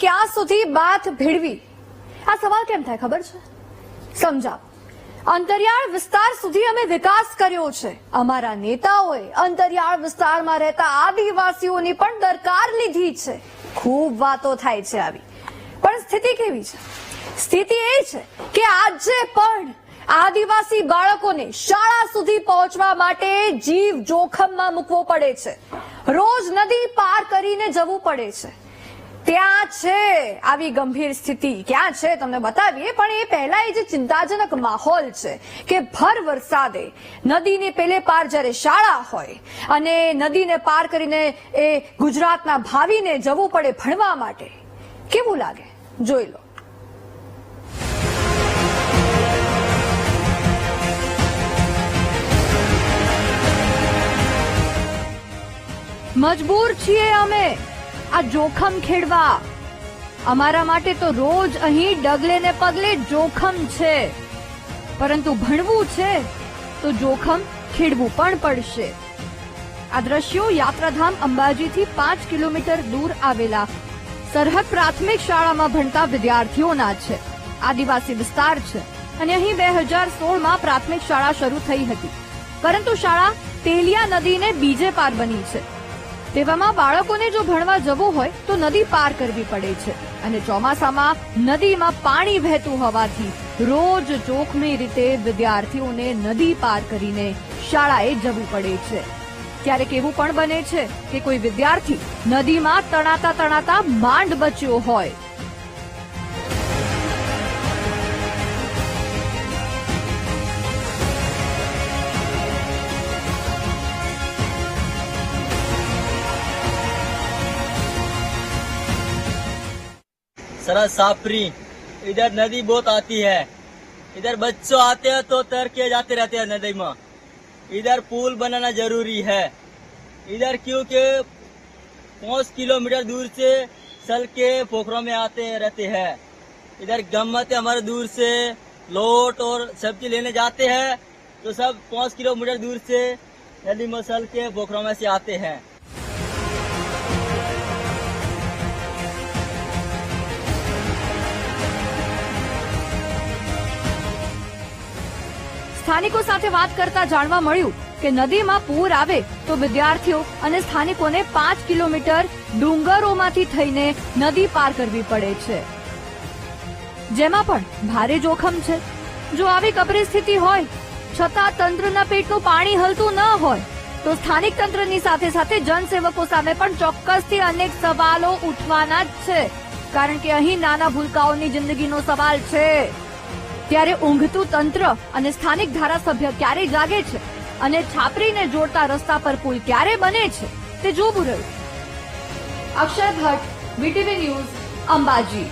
ક્યાં સુધી બાથ ભેળવી? આ સવાલ કેમ થાય ખબર છે? સમજાવ. અંતરિયાળ વિસ્તાર સુધી અમે વિકાસ કર્યો છે. અમારા નેતાઓએ અંતરિયાળ વિસ્તારમાં રહેતા આદિવાસીઓની પણ દરકાર લીધી છે. ખૂબ વાતો થાય છે આવી. પણ સ્થિતિ કેવી છે? સ્થિતિ એ છે કે આજે પણ આદિવાસી બાળકોને શાળા સુધી પહોંચવા માટે જીવ જોખમમાં મૂકવો પડે છે. રોજ નદી પાર કરીને જવું પડે છે. ત્યાં છે આવી ગંભીર સ્થિતિ. ક્યાં છે તમને બતાવીએ, પણ એ પહેલા એ જે ચિંતાજનક માહોલ છે કે ભર વરસાદે નદીને પેલે પાર જ્યારે શાળા હોય અને નદીને પાર કરીને એ ગુજરાતના ભાવિને જવું પડે ભણવા માટે, કેવું લાગે? જોઈ લો. મજબૂર છીએ અમે. આ જોખમ ખેડવા. અમારા માટે તો રોજ અહીં ડગલે ને પગલે જોખમ છે. પરંતુ ભણવું છે, તો જોખમ ખેડવું પણ પડશે. આ દ્રશ્યો યાત્રાધામ અંબાજીથી પાંચ કિલોમીટર દૂર આવેલા સરહદ પ્રાથમિક શાળામાં ભણતા વિદ્યાર્થીઓના છે. આદિવાસી વિસ્તાર છે અને અહીં બે હજાર સોળમાં પ્રાથમિક શાળા શરૂ થઈ હતી. પરંતુ શાળા તેલિયા નદીને બીજે પાર બની છે. તેવામાં બાળકોને જો ભણવા જવું હોય તો નદી પાર કરવી પડે છે. અને ચોમાસામાં નદીમાં પાણી વહેતું હોવાથી રોજ જોખમી રીતે વિદ્યાર્થીઓને નદી પાર કરીને શાળાએ જવું પડે છે. ક્યારેક એવું પણ બને છે કે કોઈ વિદ્યાર્થી નદીમાં તણાતા તણાતા માંડ બચ્યો હોય सरस सापरी इधर नदी बहुत आती है। इधर बच्चों आते हैं तो तैर के जाते रहते हैं नदी में। इधर पुल बनाना ज़रूरी है। इधर क्योंकि पाँच किलोमीटर दूर से सल के पोखरों में आते रहते हैं। इधर गम्मत हमारे दूर से लोट और सब्ज़ी लेने जाते हैं। तो सब पाँच किलोमीटर दूर से नदी में सल के पोखरों में से आते हैं। સ્થાનિકો સાથે વાત કરતા જાણવા મળ્યું કે નદીમાં પૂર આવે તો વિદ્યાર્થીઓ અને સ્થાનિકોને પાંચ કિલોમીટર ડુંગરોમાંથી થઈને નદી પાર કરવી પડે છે. જેમાં પણ ભારે જોખમ છે. જો આવી કપરી સ્થિતિ હોય, છતાં તંત્રના પેટનું પાણી હલતું ન હોય, તો સ્થાનિક તંત્રની સાથે સાથે જનસેવકો સામે પણ ચોક્કસથી અનેક સવાલો ઉઠવાના જ છે. કારણ કે અહીં નાના ભૂલકાઓની જિંદગીનો સવાલ છે. ત્યારે ઊંઘતું તંત્ર અને સ્થાનિક ધારાસભ્ય ક્યારે જાગે છે? અને છાપરીને જોડતા રસ્તા પર પુલ ક્યારે બને છે? તે જોવું રહ્યું. Akshar Bhatt BTV news, Ambaji.